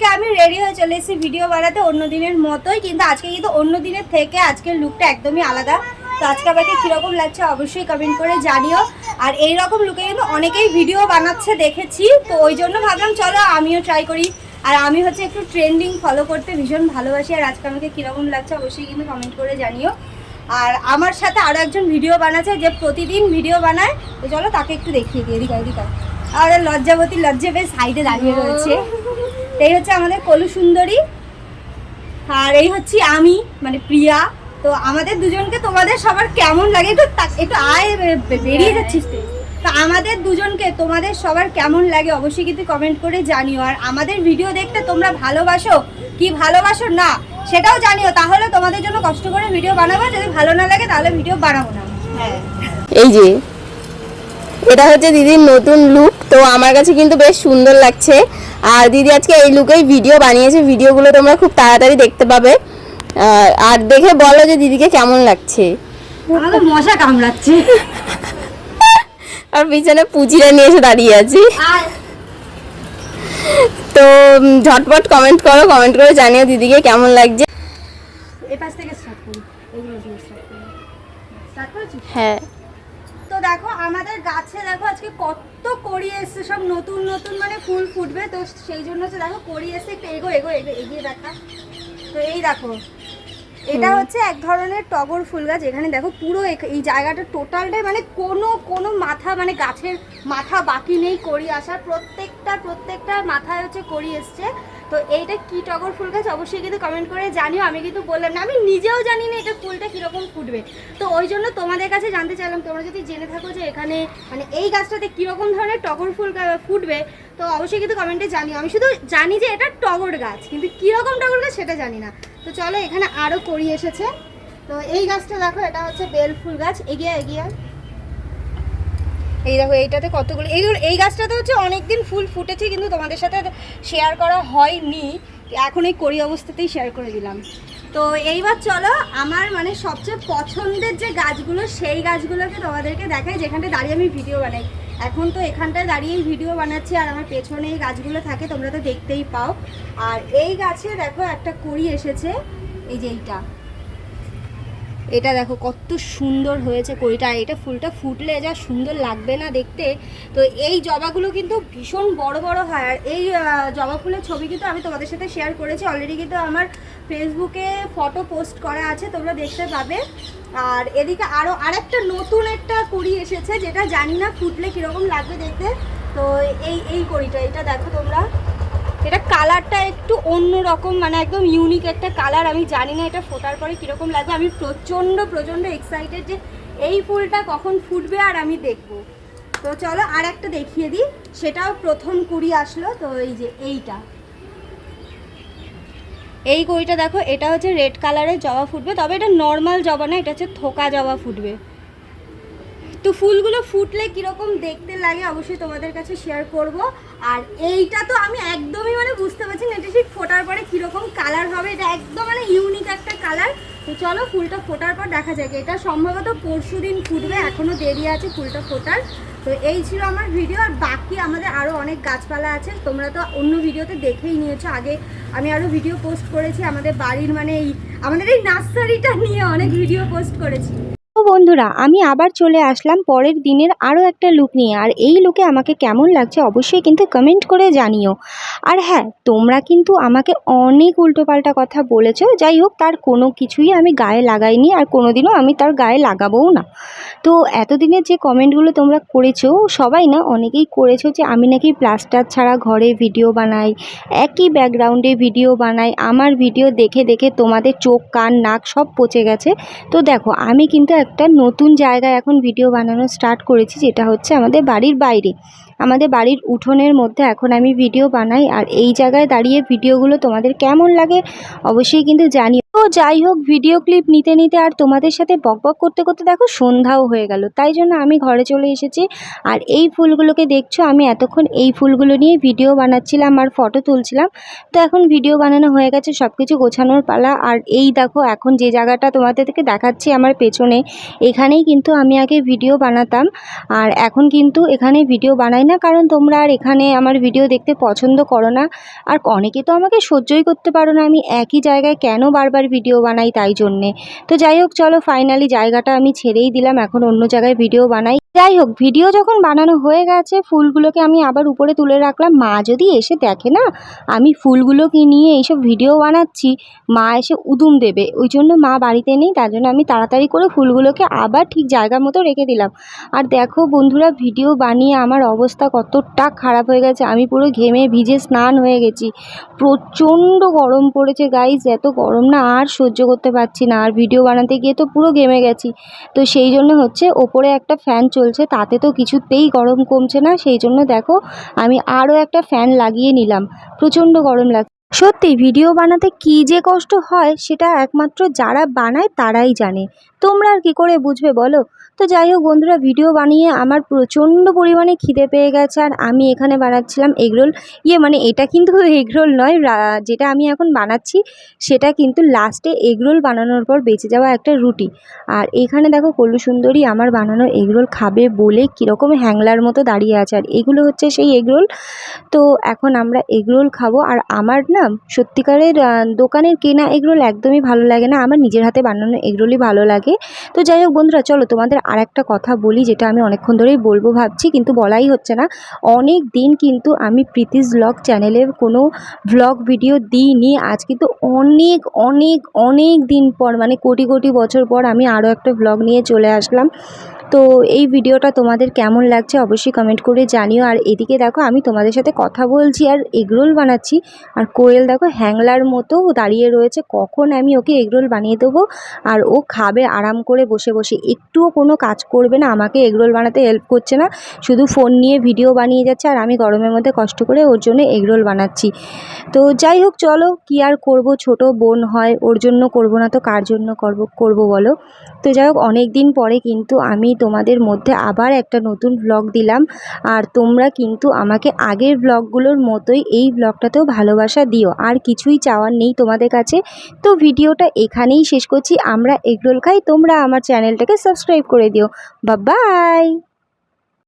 আজকে আমি রেডি হয়ে চলে এসেছি ভিডিও বানাতে অন্য দিনের মতোই, কিন্তু আজকে কিন্তু অন্য দিনের থেকে আজকের লুকটা একদমই আলাদা। তো আজকে আমাকে কীরকম লাগছে অবশ্যই কমেন্ট করে জানিও। আর এই রকম লুকে কিন্তু অনেকেই ভিডিও বানাচ্ছে দেখেছি, তো ওই জন্য ভাবলাম চলো আমিও ট্রাই করি। আর আমি হচ্ছে একটু ট্রেন্ডিং ফলো করতে ভীষণ ভালোবাসি, আর আজকে আমাকে কীরকম লাগছে অবশ্যই কিন্তু কমেন্ট করে জানিও। আর আমার সাথে আরও একজন ভিডিও বানাচ্ছে যে প্রতিদিন ভিডিও বানায়, তো চলো তাকে একটু দেখিয়ে দিই, এদিকে এদিকে আর লজ্জাবতী লজ্জা বেশ সাইডে দাঁড়িয়ে রয়েছে। এই হচ্ছে আমাদের কলু সুন্দরী। আর এই হচ্ছে আমি মানে প্রিয়া। তো আমাদের দুজনকে তোমাদের সবার কেমন লাগে একটু তা- একটু আয় বে- বেরিয়ে যাচ্ছিস তুই। তো আমাদের দুজনকে তোমাদের সবার কেমন লাগে অবশ্যই কিন্তু কমেন্ট করে জানিও। আর আমাদের ভিডিও দেখতে তোমরা ভালোবাসো কি ভালোবাসো না সেটাও জানিও। তাহলে তোমাদের জন্য কষ্ট করে ভিডিও বানাবো যদি ভালো না লাগে তাহলে ভিডিও বানাবো না। হ্যাঁ। এই যে এটা হচ্ছে দিদির নতুন লুক তো আমার কাছে কিন্তু বেশ সুন্দর লাগছে। আর দিদি আজকে এই লুকেই ভিডিও বানিয়েছে। ভিডিওগুলো তোমরা খুব তাড়াতাড়ি দেখতে পাবে। আর- দেখে বলো যে দিদিকে কেমন লাগছে। মশা কামড়াচ্ছে। আর পিছনে পুচিরা নিয়ে এসে দাঁড়িয়ে আছি। তো ঝটপট কমেন্ট করো কমেন্ট করে জানিও দিদিকে কেমন লাগছে। এ পাশ থেকে স্টার্ট করি। হ্যাঁ। তো দেখো আমাদের গাছে দেখো আজকে কত কড়ি এসছে সব নতুন নতুন মানে ফুল ফুটবে। তো সেই জন্য হচ্ছে দেখো কড়ি এসছে একটু এগো এগো এগো এগিয়ে দেখা। তো এই দেখো এটা হচ্ছে এক ধরনের টগর ফুল গাছ। এখানে দেখো পুরো এই জায়গাটা টোটালটাই মানে কোনো কোনো মাথা মানে গাছের মাথা বাকি নেই কড়ি আসার। প্রত্যেকটা প্রত্যেকটা মাথায় হচ্ছে কড়ি এসছে। তো এইটা কি টগর ফুল গাছ? অবশ্যই কিন্তু কমেন্ট করে জানিও। আমি কিন্তু বললাম না, আমি নিজেও জানি না এটা ফুলটা কীরকম ফুটবে। তো ওই জন্য তোমাদের কাছে জানতে চাইলাম, তোমরা যদি জেনে থাকো যে এখানে মানে এই গাছটাতে কীরকম ধরনের টগর ফুল ফুটবে, তো অবশ্যই কিন্তু কমেন্টে জানিও। আমি শুধু জানি যে এটা টগর গাছ, কিন্তু কীরকম টগর গাছ সেটা জানি না। তো চলো এখানে আরও করি এসেছে। তো এই গাছটা দেখো, এটা হচ্ছে বেল ফুল গাছ। এগিয়ে এগিয়ে। এই দেখো, এইটাতে কতগুলো এইগুলো এই গাছটাতে হচ্ছে অনেকদিন ফুল ফুটেছে, কিন্তু তোমাদের সাথে শেয়ার করা হয়নি। এখন এই করি অবস্থাতেই শেয়ার করে দিলাম। তো এইবার চলো, আমার মানে সবচেয়ে পছন্দের যে গাছগুলো, সেই গাছগুলোকে তোমাদেরকে দেখাই যেখানটায় দাঁড়িয়ে আমি ভিডিও বানাই। এখন তো এখানটায় দাঁড়িয়েই ভিডিও বানাচ্ছি, আর আমার পেছনে এই গাছগুলো থাকে, তোমরা তো দেখতেই পাও। আর এই গাছে দেখো একটা কড়ি এসেছে, এই যে এইটা। এটা দেখো কত সুন্দর হয়েছে কড়িটা এটা ফুলটা ফুটলে যা সুন্দর লাগবে না দেখতে। তো এই জবাগুলো কিন্তু ভীষণ বড় বড় হয়, আর এই জবা ফুলের ছবি কিন্তু আমি তোমাদের সাথে শেয়ার করেছি। অলরেডি কিন্তু আমার ফেসবুকে ফটো পোস্ট করা আছে, তোমরা দেখতে পাবে। আর এদিকে আরও আরেকটা নতুন একটা কুড়ি এসেছে, যেটা জানি না ফুটলে কীরকম লাগবে দেখতে। তো এই এই কড়িটা, এটা দেখো তোমরা। কালারটা একটু অন্য রকম মানে একদম ইউনিক একটা কালার আমি জানি না এটা ফোটার পরে কীরকম লাগবে। আমি প্রচণ্ড প্রচণ্ড এক্সাইটেড যে এই ফুলটা কখন ফুটবে আর আমি দেখব। তো চলো আর একটা দেখিয়ে দিই। সেটাও প্রথম কুড়ি আসলো, তো এই যে এইটা। এই কড়িটা দেখো, এটা হচ্ছে রেড কালারের জবা ফুটবে, তবে এটা নর্মাল জবা না, এটা হচ্ছে থোকা জবা ফুটবে। তো ফুলগুলো ফুটলে কীরকম দেখতে লাগে অবশ্যই তোমাদের কাছে শেয়ার করব। আর এইটা তো আমি একদমই মানে বুঝতে পারছি না, এটা ঠিক ফোটার পরে কীরকম কালার হবে, এটা একদম মানে ইউনিক একটা কালার তো চলো ফুলটা ফোটার পর দেখা যাক, এটা সম্ভবত পরশু দিন ফুটবে এখনও দেরি আছে ফুলটা ফোটার। তো এই ছিল আমার ভিডিও আর বাকি আমাদের আরও অনেক গাছপালা আছে, তোমরা তো অন্য ভিডিওতে দেখেই নিয়েছো। আগে আমি আরও ভিডিও পোস্ট করেছি, আমাদের বাড়ির মানে এই, আমাদের এই নার্সারিটা নিয়ে অনেক ভিডিও পোস্ট করেছি। বন্ধুরা, আমি আবার চলে আসলাম পরের দিনের আরও একটা লুক নিয়ে। আর এই লুকে আমাকে কেমন লাগছে অবশ্যই কিন্তু কমেন্ট করে জানিও। আর হ্যাঁ তোমরা কিন্তু আমাকে অনেক উল্টোপাল্টা কথা বলেছ, যাই হোক, তার কোনো কিছুই আমি গায়ে লাগাইনি আর কোনোদিনও আমি তার গায়ে লাগাবোও না। তো এতদিনের যে কমেন্টগুলো তোমরা করেছ, সবাই না অনেকেই করেছ যে আমি নাকি প্লাস্টার ছাড়া ঘরে ভিডিও বানাই, একই ব্যাকগ্রাউন্ডে ভিডিও বানাই, আমার ভিডিও দেখে দেখে তোমাদের চোখ, কান, নাক সব পচে গেছে। তো দেখো, আমি কিন্তু একটা নতুন জায়গায় এখন ভিডিও বানানো স্টার্ট করেছি যেটা হচ্ছে আমাদের বাড়ির বাইরে। আমাদের বাড়ির উঠোনের মধ্যে এখন আমি ভিডিও বানাই আর এই জায়গায় দাঁড়িয়ে ভিডিওগুলো তোমাদের কেমন লাগে অবশ্যই কিন্তু জানিও। তো যাই হোক ভিডিও ক্লিপ নিতে নিতে আর তোমাদের সাথে বকবক করতে করতে দেখো সন্ধ্যাও হয়ে গেল। তাই জন্য আমি ঘরে চলে এসেছি আর এই ফুলগুলোকে দেখছ, আমি এতক্ষণ এই ফুলগুলো নিয়ে ভিডিও বানাচ্ছিলাম আর ফটো তুলছিলাম। তো এখন ভিডিও বানানো হয়ে গেছে সব কিছু গোছানোর পালা। আর এই দেখো, এখন যে জায়গাটা তোমাদেরকে দেখাচ্ছি আমার পেছনে, এখানেই কিন্তু আমি আগে ভিডিও বানাতাম। আর এখন কিন্তু এখানে ভিডিও বানাই না? কারণ তোমরা আর এখানে আমার ভিডিও দেখতে পছন্দ করো না। আর অনেকে তো আমাকে সহ্যই করতে পারো না। আমি একই জায়গায় কেন বারবার ভিডিও বানাই তাই জন্যে? তো যাই হোক, চলো ফাইনালি জায়গাটা আমি ছেড়েই দিলাম। এখন অন্য জায়গায় ভিডিও বানাই। যাই হোক ভিডিও যখন বানানো হয়ে গেছে, ফুলগুলোকে আমি আবার উপরে তুলে রাখলাম। মা যদি এসে দেখে না, আমি ফুলগুলোকে নিয়ে এইসব ভিডিও বানাচ্ছি, মা এসে উদুম দেবে। ওই জন্য মা বাড়িতে নেই, তার জন্য আমি তাড়াতাড়ি করে ফুলগুলোকে আবার ঠিক জায়গা মতো রেখে দিলাম। আর দেখো বন্ধুরা ভিডিও বানিয়ে আমার অবস্থা কতটা খারাপ হয়ে গেছে। আমি পুরো ঘেমে ভিজে স্নান হয়ে গেছি। প্রচণ্ড গরম পড়েছে গাইজ এত গরম না, আর সহ্য করতে পারছি না। আর ভিডিও বানাতে গিয়ে তো পুরো ঘেমে গেছি। তো সেই জন্য হচ্ছে, ওপরে একটা ফ্যান চলছে তাতে তো কিছুতেই গরম কমছে না, সেই জন্য দেখো, আমি আরও একটা ফ্যান লাগিয়ে নিলাম। প্রচণ্ড গরম লাগছে সত্যি, ভিডিও বানাতে কি যে কষ্ট হয়, সেটা একমাত্র যারা বানায় তারাই জানে। তোমরা আর কি করে বুঝবে বলো? তো যাই হোক বন্ধুরা ভিডিও বানিয়ে আমার প্রচণ্ড পরিমাণে খিদে পেয়ে গেছে আর আমি এখানে বানাচ্ছিলাম এগরোল ইয়ে মানে এটা কিন্তু এগরোল নয় যেটা আমি এখন বানাচ্ছি, সেটা কিন্তু লাস্টে এগরোল বানানোর পর বেঁচে যাওয়া একটা রুটি। আর এখানে দেখো কল্লু সুন্দরী আমার বানানো এগরোল খাবে বলে কীরকম হ্যাংলার মতো দাঁড়িয়ে আছে। আর এগুলো হচ্ছে সেই এগরোল তো এখন আমরা এগরোল খাব। আর আমার না সত্যিকারের দোকানের কেনা এগরোল একদমই ভালো লাগে না। আমার নিজের হাতে বানানো এগরোলই ভালো লাগে। তো যাই হোক বন্ধুরা, চলো তোমাদের আর একটা কথা বলি, যেটা আমি অনেকক্ষণ ধরেই বলব ভাবছি, কিন্তু বলাই হচ্ছে না। অনেক দিন কিন্তু আমি প্রীতিস ব্লগ চ্যানেলে কোনো ব্লগ ভিডিও দিইনি। আজ কিন্তু অনেক অনেক অনেক দিন পর মানে কোটি কোটি বছর পর আমি আরও একটা ব্লগ নিয়ে চলে আসলাম। তো এই ভিডিওটা তোমাদের কেমন লাগছে অবশ্যই কমেন্ট করে জানিও। আর এদিকে দেখো, আমি তোমাদের সাথে কথা বলছি আর এগরোল বানাচ্ছি। আর কোয়েল দেখো, হ্যাংলার মতো দাঁড়িয়ে রয়েছে। কখন আমি ওকে এগরোল বানিয়ে দেবো? আর ও খাবে আরাম করে বসে বসে। একটুও কোনো কাজ করবে না, আমাকে এগরোল বানাতে হেল্প করছে না। শুধু ফোন নিয়ে ভিডিও বানিয়ে যাচ্ছে আর আমি গরমের মধ্যে কষ্ট করে ওর জন্য এগরোল বানাচ্ছি। তো যাই হোক, চলো কি আর করব? ছোট বোন হয়, ওর জন্য করব না তো কার জন্য করব করব বলো? তো যাই হোক অনেক দিন পরে কিন্তু আমি তোমাদের মধ্যে আবার একটা নতুন ব্লগ দিলাম। আর তোমরা কিন্তু আমাকে আগের ব্লগগুলোর মতোই এই ব্লগটাতেও ভালোবাসা দিও। আর কিছুই চাওয়ার নেই তোমাদের কাছে। তো ভিডিওটা এখানেই শেষ করছি। আমরা এগরোল খাই। তোমরা আমার চ্যানেলটাকে সাবস্ক্রাইব করে দিও। বা বাই